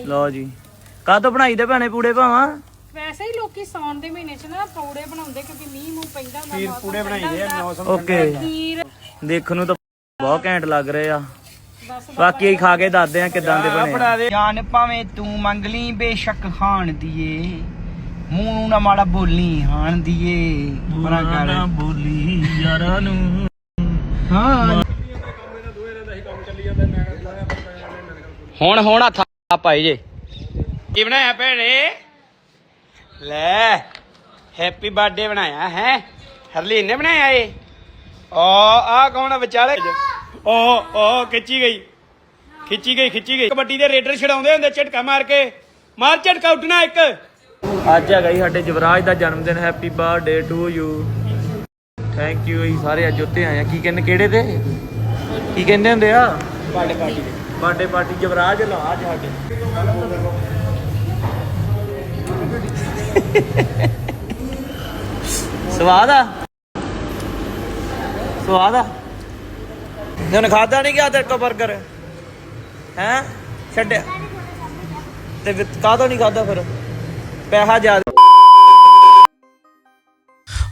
ਫੜਾਈ ਲਓ ਜੀ। ਕਾਹਤੋਂ ਬਣਾਈ ਦੇ ਭੈਣੇ ਪੂੜੇ ਭਾਵਾਂ? ਵੈਸੇ ਹੀ ਲੋਕੀ ਸੌਣ ਦੇ ਮਹੀਨੇ 'ਚ ਨਾ ਪੌੜੇ ਬਣਾਉਂਦੇ ਕਿਉਂਕਿ ਮੀਂਹ ਮੂੰਹ ਪੈਂਦਾ ਹੁੰਦਾ ਖੀਰ ਪੂੜੇ ਬਣਾਈਦੇ ਆ ਮੌਸਮ ਓਕੇ। ਖੀਰ ਦੇਖਣ ਨੂੰ ਤਾਂ ਬਹੁਤ ਘੈਂਟ ਲੱਗ ਰਹੇ ਆ। ਬਸ ਬਾਕੀ ਅਸੀਂ ਖਾ ਕੇ ਦੱਸਦੇ ਆ ਕਿਦਾਂ ਦੇ ਬਣੇ ਆ। ਦੇ। ਜਾਨ ਭਾਵੇਂ ਤੂੰ ਮੰਗ ਲਈ ਬੇਸ਼ੱਕ ਖਾਣ ਦੀਏ। ਮੂੰਹ ਨੂੰ ਨਾ ਮਾੜਾ ਬੋਲੀ ਹਾਣ ਦੀਏ। ਪਰਾਂ ਕਰ ਬੋਲੀ ਯਾਰਾਂ ਨੂੰ। ਹਾਂ। ਹੁਣ ਹੁਣ ਹੱਥ ਆ ਪਾਈ ਜੇ। ਕੀ ਬਣਾਇਆ ਭੈਣੇ? ਲੈ ਹੈਪੀ ਬਰਥਡੇ ਬਣਾਇਆ ਹੈ। ਹਰਲੀਨ ਨੇ ਬਣਾਇਆ ਏ ਓ ਆ ਕੌਣ ਆ ਵਿਚਾਲੇ? ਓ ਓ ਖਿੱਚੀ ਗਈ। ਖਿੱਚੀ ਗਈ ਖਿੱਚੀ ਗਈ। ਕਬੱਡੀ ਦੇ ਰੇਡਰ ਛਡਾਉਂਦੇ ਹੁੰਦੇ ਝਟਕਾ ਮਾਰ ਕੇ। ਮਾਰ ਝਟਕਾ ਉੱਠਣਾ ਇੱਕ। ਅੱਜ ਹੈਗਾ ਜੀ ਸਾਡੇ ਜਵਰਾਜ ਦਾ ਜਨਮ ਦਿਨ happy birthday to you thank you ਜੀ ਸਾਰੇ ਅੱਜ ਉੱਤੇ ਆਏ ਆ। ਕੀ ਕਹਿੰਦੇ ਕਿਹੜੇ ਤੇ ਕੀ ਕਹਿੰਦੇ ਹੁੰਦੇ ਆ? Birthday party birthday party Jawraj ਲਾ ਅੱਜ ਸਾਡੇ। ਸਵਾਦ ਆ? ਸਵਾਦ ਆ? ਨੇ ਖਾਦਾ ਨਹੀਂ ਗਿਆ ਤੇਰੇ ਕੋ 버ਗਰ ਹੈ? ਛੱਡਿਆ। ਤੇ ਫਿਰ ਕਾਹਤੋਂ ਨਹੀਂ ਖਾਦਾ ਫਿਰ? ਪੈਸਾ ਜ਼ਿਆਦਾ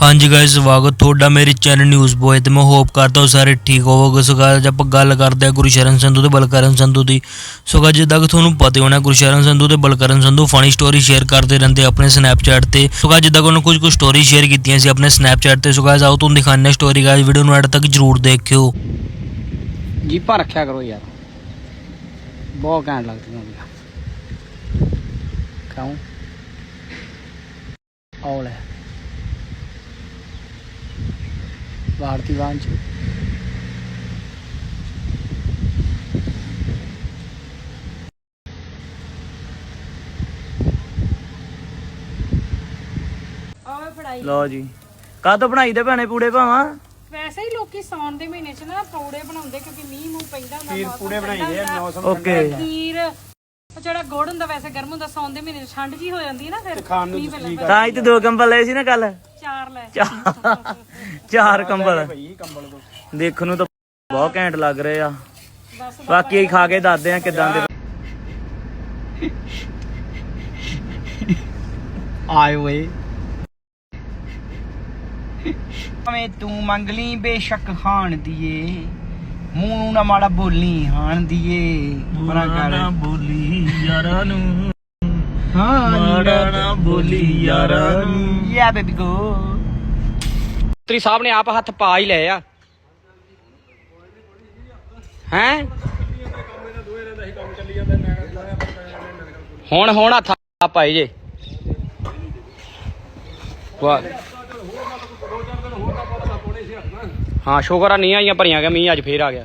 ਹਾਂਜੀ ਗਾਇਸ ਸਵਾਗਤ ਤੁਹਾਡਾ ਮੇਰੇ ਚੈਨਲ ਨਿਊਜ਼ ਬੋਏ ਤੇ। ਮੈਂ ਹੋਪ ਕਰਦਾ ਹਾਂ ਸਾਰੇ ਠੀਕ ਹੋਵੋਗੇ। ਸੋ guys, ਆਪਾਂ ਗੱਲ ਕਰਦੇ ਹਾਂ ਗੁਰਸ਼ਰਨ ਸੰਧੂ ਤੇ ਬਲਕਰਨ ਸੰਧੂ ਦੀ ਸੋ guys, ਜਿੱਦਾਂ ਕਿ ਤੁਹਾਨੂੰ ਪਤਾ ਹੋਣਾ ਗੁਰਸ਼ਰਨ ਸੰਧੂ ਤੇ Balkaran Sandhu funny story share ਕਰਦੇ ਰਹਿੰਦੇ ਆਪਣੇ ਸਨੈਪਚੈਟ ਤੇ। ਸੋ guys, ਜਿੱਦਾਂ ਕਿ ਉਹਨਾਂ ਕੁਝ ਕੁ ਸਟੋਰੀ ਸ਼ੇਅਰ ਕੀਤੀਆਂ ਸੀ ਆਪਣੇ ਸਨੈਪਚੈਟ ਤੇ। ਸੋ guys, ਆਓ ਤੁਹਾਨੂੰ ਦਿਖਾਉਂਦੇ ਸਟੋਰੀ ਗਾਇਸ ਵੀਡੀਓ ਨੂੰ ਐਡ ਤੱਕ ਜਰੂਰ ਦੇਖਿਓ। ਜੀਪਾ ਰੱਖਿਆ ਕਰੋ ਯਾਰ। ਬਹੁਤ ਘੈਂਟ ਲੱਗਦੀਆਂ ਹੁੰਦੀਆਂ ਖਾਉ ਆਉ ਲੈ। ਭਾਰਤੀ ਵਾਂਚ ਆਵੇ ਫੜਾਈ। ਲਓ ਜੀ। ਕਾਹਤੋਂ ਬਣਾਈ ਦੇ ਭੈਣੇ ਪੂੜੇ ਭਾਵਾਂ? ਵੈਸੇ ਹੀ ਲੋਕੀ ਸੌਣ ਦੇ ਮਹੀਨੇ 'ਚ ਨਾ ਪੌੜੇ ਬਣਾਉਂਦੇ ਕਿਉਂਕਿ ਮੀਂਹ ਮੂੰਹ ਪੈਂਦਾ ਹੁੰਦਾ ਖੀਰ ਪੂੜੇ ਬਣਾਈਦੇ ਆ। ਮੌਸਮ ਓਕੇ। ਖੀਰ ਉਹ ਜਿਹੜਾ ਗੁੜ ਹੁੰਦਾ ਵੈਸੇ ਗਰਮ ਹੁੰਦਾ ਸੌਣ ਦੇ ਮਹੀਨੇ 'ਚ ਠੰਡ ਜੀ ਹੋ ਜਾਂਦੀ ਹੈ ਨਾ ਫਿਰ ਖਾਣ ਨੂੰ ਮੀਂਹ ਪੈਂਦਾ। ਤਾਂ ਹੀ ਤੇ ਦੋ ਕੰਬਲ ਲਏ ਸੀ ਨਾ ਕੱਲ ਚਾਰ ਲੈ। ਚਾਰ ਕੰਬਲ। ਭਈ ਕੰਬਲ ਤੋਂ ਦੇਖਣ ਨੂੰ ਤਾਂ ਬਹੁਤ ਘੈਂਟ ਲੱਗ ਰਹੇ ਆ। ਬਸ ਬਾਕੀ ਅਸੀਂ ਖਾ ਕੇ ਦੱਸਦੇ ਆ ਕਿਦਾਂ ਦੇ ਆਏ ਓਏ ਭਾਵੇਂ ਤੂੰ ਮੰਗ ਲਈ ਬੇਸ਼ੱਕ ਖਾਣ ਦੀਏ ਮੂੰਹ ਨੂੰ ਨਾ ਮਾੜਾ ਬੋਲੀ ਹਾਣ ਦੀਏ। ਪਰਾਂ ਕਰ। ਬੋਲੀ ਯਾਰਾਂ ਨੂੰ। ਹਾਂ ਨਾ ਬੋਲੀ ਯਾਰਾਂ ਨੂੰ। ਯਾ ਬੇਬੀ ਗੋ ਤਰੀ ਸਾਹਿਬ ਨੇ ਆਪ ਹੱਥ ਪਾ ਹੀ ਲਏ ਆ। ਹੈ? ਹੁਣ ਹੁਣ ਹੱਥ ਆ ਪਾਈ ਜੇ। ਵਾਹ। ਹਾਂ ਸ਼ੁਕਰ ਆ ਨਹੀਂ ਆਈਆਂ ਭਰੀਆਂ ਗਿਆ ਮੀਂਹ ਅੱਜ ਫੇਰ ਆ ਗਿਆ।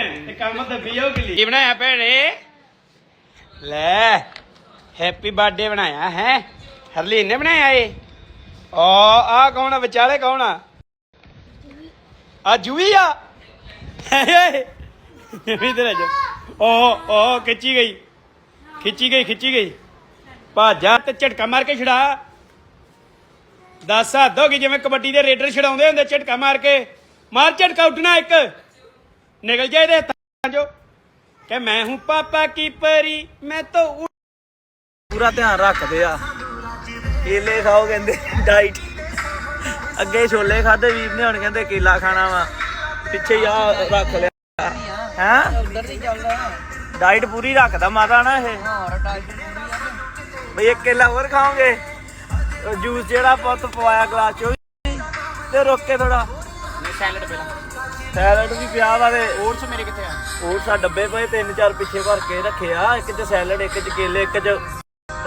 ਕੰਮ ਦੱਬੀ ਜਾਓ ਕੀ ਬਣਾਇਆ ਭੈਣੇ? ਲੈ ਹੈਪੀ ਬਰਥਡੇ ਬਣਾਇਆ, ਹੈ? ਹਰਲੀਨ ਨੇ ਬਣਾਇਆ ਏ ਓ, ਆ ਕੌਣ ਆ? ਵਿਚਾਲੇ ਕੌਣ ਆ? ਆ ਜੂਈ ਆ? ਵੀ ਤੇ ਜਾ। ਓ ਓ, ਖਿੱਚੀ ਗਈ। ਖਿੱਚੀ ਗਈ ਖਿੱਚੀ ਗਈ। ਭਾਜਾ ਤੇ ਝਟਕਾ ਮਾਰ ਕੇ ਛੜਾ ਦਸ ਹੱਦ ਹੋ ਗਈ ਜਿਵੇਂ ਕਬੱਡੀ ਦੇ ਰੇਡਰ ਛਡਾਉਂਦੇ ਹੁੰਦੇ ਝਟਕਾ ਮਾਰ ਕੇ। ਮਾਰ ਝਟਕਾ ਉੱਡਣਾ ਇੱਕ। ਨਿਕਲ ਜਾ ਇਹਦੇ ਚੋਂ ਕਿ ਮੈਂ ਹੂੰ ਪਾਪਾ ਕੀ ਪਰੀ ਮੈਂ ਤਾਂ ਪੂਰਾ ਧਿਆਨ ਰੱਖਦੇ ਆ। ਕੇਲੇ ਖਾਓ ਕਹਿੰਦੇ ਡਾਈਟ ਅੱਗੇ ਛੋਲੇ ਖਾਦੇ ਵੀਰ ਨੇ ਹੁਣ ਕਹਿੰਦੇ ਕੇਲਾ ਖਾਣਾ ਵਾ। ਪਿੱਛੇ ਹੀ ਆ ਰੱਖ ਲਿਆ। ਹੈ? ਉਧਰ ਦੀ ਚੱਲਦਾ ਡਾਈਟ ਪੂਰੀ ਰੱਖਦਾ ਮਾਤਾ ਨਾ ਇਹ। ਬਈ ਇੱਕ ਕੇਲਾ ਹੋਰ ਖਾਓਗੇ? ਜੂਸ ਜਿਹੜਾ ਪੁੱਤ ਪਵਾਇਆ ਗਲਾਸ ਚੋਂ ਤੇ ਰੁੱਕ ਕੇ ਥੋੜਾ ਸੈਲਡ ਪਹਿਲਾਂ ਸੈਲਡ ਵੀ ਪਿਆ ਵਾ ਤੇ ਓਟਸ ਮੇਰੇ ਕਿੱਥੇ ਆ? ਓਟਸ ਆ ਡੱਬੇ ਪਏ ਤਿੰਨ ਚਾਰ ਪਿੱਛੇ ਭਰ ਕੇ ਰੱਖੇ ਆ। ਇੱਕ ਚ ਸੈਲਡ ਇੱਕ ਚ ਕੇਲੇ ਇੱਕ ਚ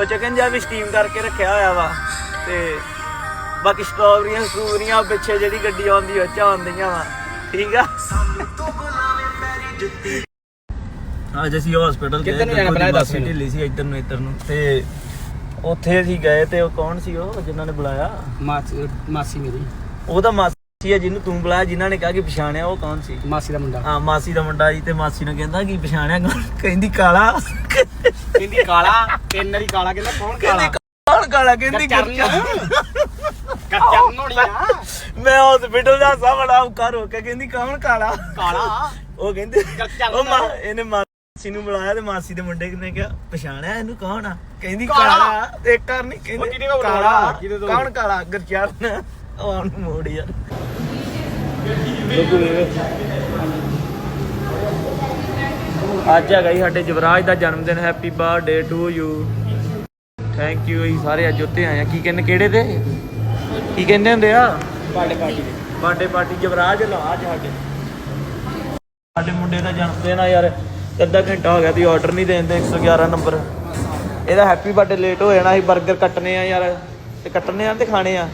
ਉਹ ਚਿਕਨ ਜਿਹਾ ਵੀ ਸਟੀਮ ਕਰਕੇ ਰੱਖਿਆ ਹੋਇਆ ਵਾ। ਤੇ ਬਾਕੀ ਸਟ੍ਰਾਬੇਰੀਆਂ ਸਟ੍ਰਾਬੇਰੀਆਂ ਪਿੱਛੇ ਜਿਹੜੀ ਗੱਡੀ ਆਉਂਦੀ ਉਹ ਚ ਆਉਂਦੀਆਂ ਵਾ। ਠੀਕ ਆ? ਅੱਜ ਅਸੀਂ ਹਸਪੀਟਲ ਗਏ ਕਿੱਧਰ ਨੂੰ ਜਾਣਾ ਪਹਿਲਾਂ ਇਹ ਦੱਸ ਮਾਸੀ ਮੈਨੂੰ। ਢਿੱਲੀ ਸੀ ਇੱਧਰ ਨੂੰ ਇੱਧਰ ਨੂੰ। ਤੇ ਉੱਥੇ ਅਸੀਂ ਗਏ ਤੇ ਉਹ ਕੌਣ ਸੀ ਉਹ ਜਿਨ੍ਹਾਂ ਨੇ ਬੁਲਾਇਆ? ਮਾਸੀ ਮੇਰੀ। ਉਹ ਤਾਂ ਮਾਸੀ ਹੈ ਜਿਹਨੂੰ ਤੂੰ ਬੁਲਾਇਆ ਜਿਨ੍ਹਾਂ ਨੇ ਕਿਹਾ ਕਿ ਪਛਾਣਿਆ ਉਹ ਕੌਣ ਸੀ ਮਾਸੀ ਦਾ ਮੁੰਡਾ ਹਾਂ ਮਾਸੀ ਦਾ ਮੁੰਡਾ ਜੀ ਤੇ ਮਾਸੀ ਨੂੰ ਕਹਿੰਦਾ ਕਿ ਪਛਾਣਿਆ ਕੌਣ? ਕਹਿੰਦੀ ਕਾਲਾ ਕਹਿੰਦੀ ਕਾਲਾ ਤਿੰਨ ਵਾਰੀ ਕਾਲਾ ਕਹਿੰਦਾ ਕੌਣ ਕਹਿੰਦੀ ਕੌਣ ਕਾਲਾ ਕਹਿੰਦੀ ਗੁਰਚਰਨ। ਗੁਰਚਰਨ। ਕੱਚਰਨ ਹੋਣੀ ਆ ਮੈਂ ਹਸਪੀਟਲ ਦਾ ਸਾ ਬੜਾ ਔਕਾ ਰੋ ਕੇ ਕਹਿੰਦੀ ਕੌਣ ਕਾਲਾ ਕਾਲਾ ਉਹ ਕਹਿੰਦੇ ਗੁਰਚਰਨ। ਉਹ ਮਾਂ ਇਹਨੇ ਮਾਸੀ ਨੂੰ ਬੁਲਾਇਆ ਤੇ ਮਾਸੀ ਦੇ ਮੁੰਡੇ ਨੇ ਕਿਹਾ ਪਛਾਣਿਆ ਇਹਨੂੰ ਕੌਣ ਆ ਕਹਿੰਦੀ ਕਾਲਾ। ਕਾਲਾ ਤੇ ਕਰ ਨਹੀਂ ਉਹ ਕਹਿੰਦੀ ਕਿਹਦੇ ਕੋਲ ਕਾਲਾ ਬੁਲਾਇਆ? ਕਿਹਦੇ ਤੋਂ? ਕੌਣ ਕਾਲਾ ਗੁਰਚਰਨ ਆਉਣ ਮੋੜ ਯਾਰ ਅੱਜ ਹੈਗਾ ਜੀ ਸਾਡੇ ਜਵਰਾਜ ਦਾ ਜਨਮ ਦਿਨ happy birthday to you thank you ਜੀ ਸਾਰੇ ਅੱਜ ਉੱਤੇ ਆਏ ਆ। ਕੀ ਕਹਿੰਦੇ ਕਿਹੜੇ ਤੇ ਕੀ ਕਹਿੰਦੇ ਹੁੰਦੇ ਆ? Birthday party birthday party Jawraj ਲਾ ਅੱਜ ਸਾਡੇ ਸਾਡੇ ਮੁੰਡੇ ਦਾ ਜਨਮ ਦਿਨ ਆ ਯਾਰ ਅੱਧਾ ਘੰਟਾ ਹੋ ਗਿਆ ਤੁਸੀਂ ਆਰਡਰ ਨਹੀਂ ਦੇਂਦੇ 111 ਨੰਬਰ ਇਹਦਾ ਹੈਪੀ ਬਰਥਡੇ ਲੇਟ ਹੋ ਜਾਣਾ ਸੀ 버ਗਰ ਕੱਟਨੇ ਆ ਯਾਰ। ਤੇ ਕੱਟਨੇ ਆ ਤੇ ਖਾਣੇ ਆ?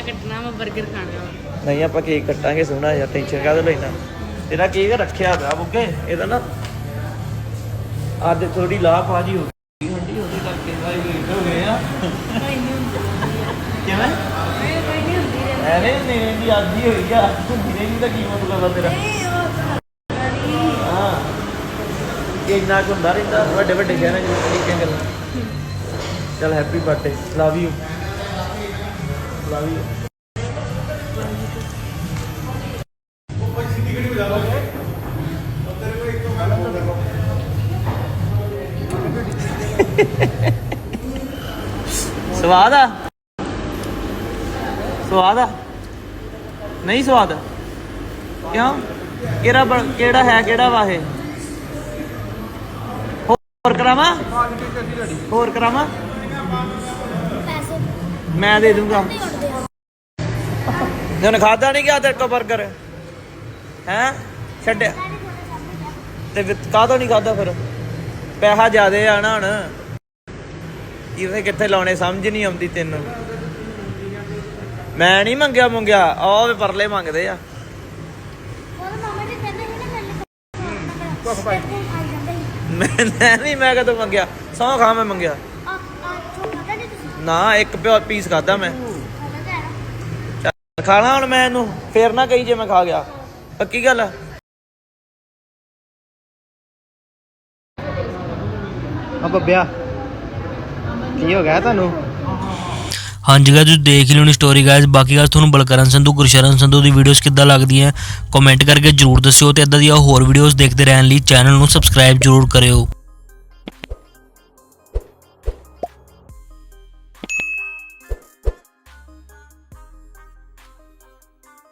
ਨਹੀਂ ਕੱਟਣਾ ਵਾ 버ਗਰ ਖਾਣਾ ਵਾ। ਨਹੀਂ, ਆਪਾਂ ਕੇਕ ਕੱਟਾਂਗੇ, ਸੋਹਣਾ ਯਾਰ ਟੈਨਸ਼ਨ ਕਾਹਦੇ ਲੈਣਾ ਤੇਰਾ ਕੇਕ ਰੱਖਿਆ ਪਿਆ ਬੁੱਗੇ, ਇਹਦਾ ਨਾ ਅੱਜ ਥੋੜੀ ਲਾਪਾਜੀ ਹੋ ਗਈ ਹੰਡੀ ਉਹਦੇ ਕਰਕੇ ਭਾਈ ਲੇਟ ਹੋ ਗਏ ਆ। ਕਿਵੇਂ? ਐਵੇਂ ਮੇਰੇ ਦੀ ਅੱਜ ਹੀ ਹੋਈ ਆ। ਮੇਰੇ ਦੀ ਤਾਂ ਕੀ ਮਤਲਬ ਆ ਤੇਰਾ? ਹਾਂ। ਇੰਨਾ ਕੁ ਹੁੰਦਾ ਰਹਿੰਦਾ ਵੱਡੇ ਵੱਡੇ ਸ਼ਹਿਰਾਂ 'ਚ ਨਿੱਕੀਆਂ ਗੱਲਾਂ। ਚਲ ਹੈਪੀ ਬਰਥਡੇ ਲਵ ਯੂ ਸਵਾਦ ਆ? ਸਵਾਦ ਆ? ਨਹੀਂ ਸਵਾਦ। ਕਿਉਂ? ਕਿਹੜਾ ਕਿਹੜਾ ਹੈ ਕਿਹੜਾ ਵਾ ਇਹ? ਹੋਰ ਕਰਾਵਾਂ? ਹੋਰ ਕਰਾਵਾਂ? ਮੈਂ ਦੇ ਦੂੰਗਾ। ਜਨ ਖਾਦਾ ਨਹੀਂ ਗਿਆ ਤੇਰੇ ਕੋ 버ਗਰ ਹੈ? ਛੱਡਿਆ ਤੇ ਕਾਹਤੋਂ ਨਹੀਂ ਖਾਦਾ ਫਿਰ? ਪੈਸਾ ਜ਼ਿਆਦੇ ਆ ਨਾ ਹੁਣ। ਇਹਦੇ ਕਿੱਥੇ ਲਾਉਣੇ ਸਮਝ ਨਹੀਂ ਆਉਂਦੀ ਤੈਨੂੰ। ਮੈਂ ਨਹੀਂ ਮੰਗਿਆ ਮੰਗਿਆ ਆਹ ਵੇ ਪਰਲੇ ਮੰਗਦੇ ਆ। ਮੈਂ ਨਹੀਂ ਮੈਂ ਕਦੋਂ ਮੰਗਿਆ? ਸੌ ਖਾ ਮੈਂ ਮੰਗਿਆ। ਨਾ ਇੱਕ ਪਿਓ ਪੀਸ ਖਾਦਾ ਮੈਂ। ਖਾਣਾ ਹੁਣ ਮੈਂ ਇਹਨੂੰ ਫੇਰ ਨਾ ਕਹੀ ਜੇ ਮੈਂ ਖਾ ਗਿਆ। ਪੱਕੀ ਗੱਲ ਆ? ਆ ਬੱਬਿਆ ਕੀ ਹੋ ਗਿਆ ਤੁਹਾਨੂੰ? ਹਾਂਜੀ ਗਾਇਸ ਤੁਸੀਂ ਦੇਖ ਹੀ ਲਿਓਣੀ ਸਟੋਰੀ ਗਾਇਸ ਬਾਕੀ ਗੱਲ ਤੁਹਾਨੂੰ ਬਲਕਰਨ ਸੰਧੂ ਗੁਰਸ਼ਰਨ ਸੰਧੂ ਦੀ ਵੀਡੀਓਜ਼ ਕਿੱਦਾਂ ਲੱਗਦੀਆਂ ਕਮੈਂਟ ਕਰਕੇ ਜਰੂਰ ਦੱਸਿਓ ਤੇ ਇਦਾਂ ਦੀਆਂ ਹੋਰ ਵੀਡੀਓਜ਼ ਦੇਖਦੇ ਰਹਿਣ ਲਈ ਚੈਨਲ ਨੂੰ ਸਬਸਕ੍ਰਾਈਬ ਜਰੂਰ ਕਰਿਓ।